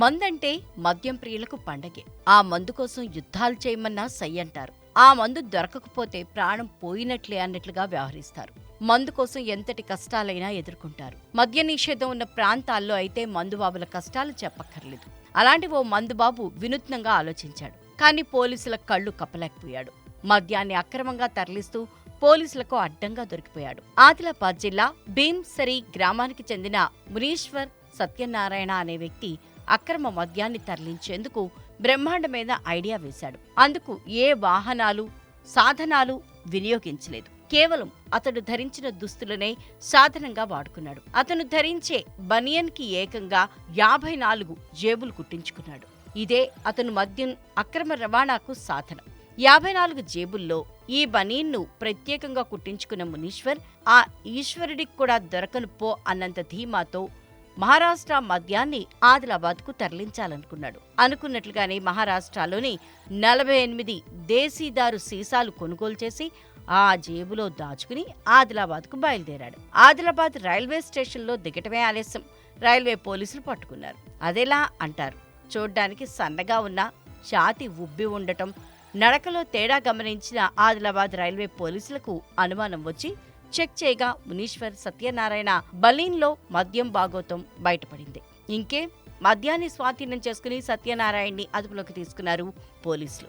మందంటే మద్యం ప్రియులకు పండగే. ఆ మందు కోసం యుద్ధాలు చేయమన్నా సై అంటారు. ఆ మందు దొరకకపోతే ప్రాణం పోయినట్లే అన్నట్లుగా వ్యవహరిస్తారు. మందు కోసం ఎంతటి కష్టాలైనా ఎదుర్కొంటారు. మద్య నిషేధం ఉన్న ప్రాంతాల్లో అయితే మందుబాబుల కష్టాలు చెప్పక్కర్లేదు. అలాంటి ఓ మందుబాబు వినూత్నంగా ఆలోచించాడు. కానీ పోలీసుల కళ్ళు కప్పలేకపోయాడు. మద్యాన్ని అక్రమంగా తరలిస్తూ పోలీసులకు అడ్డంగా దొరికిపోయాడు. ఆదిలాబాద్ జిల్లా భీమ్సరి గ్రామానికి చెందిన మునీశ్వర్ సత్యనారాయణ అనే వ్యక్తి అక్రమ మద్యాన్ని తరలించేందుకు బ్రహ్మాండమైన ఐడియా వేశాడు. అందుకు ఏ వాహనాలు సాధనాలు వినియోగించలేదు. కేవలం అతడు ధరించిన దుస్తులనే సాధనంగా వాడుకున్నాడు. అతను ధరించే బనియన్కి ఏకంగా యాభై నాలుగు జేబులు కుట్టించుకున్నాడు. ఇదే అతను మద్యం అక్రమ రవాణాకు సాధనం. యాభై నాలుగు జేబుల్లో ఈ బనీన్ను ప్రత్యేకంగా కుట్టించుకున్న మునీశ్వర్ ఆ ఈశ్వరుడికి కూడా దొరకను పో అన్నంత ధీమాతో మహారాష్ట్ర మద్యాన్ని ఆదిలాబాద్కు తరలించాలనుకున్నాడు. అనుకున్నట్లుగానే మహారాష్ట్రలోని నలభై ఎనిమిది దేశీదారు సీసాలు కొనుగోలు చేసి ఆ జేబులో దాచుకుని ఆదిలాబాద్కు బయలుదేరాడు. ఆదిలాబాద్ రైల్వే స్టేషన్లో దిగటమే ఆలస్యం. రైల్వే పోలీసులు పట్టుకున్నారు. అదెలా అంటారు. చూడ్డానికి సన్నగా ఉన్న ఛాతి ఉబ్బి ఉండటం నడకలో తేడా గమనించిన ఆదిలాబాద్ రైల్వే పోలీసులకు అనుమానం వచ్చి చెక్ చేయగా మునీశ్వర్ సత్యనారాయణ బలీన్లో మద్యం భాగోతం బయటపడింది. ఇంకే మద్యాన్ని స్వాధీనం చేసుకుని సత్యనారాయణని అదుపులోకి తీసుకున్నారు పోలీసులు.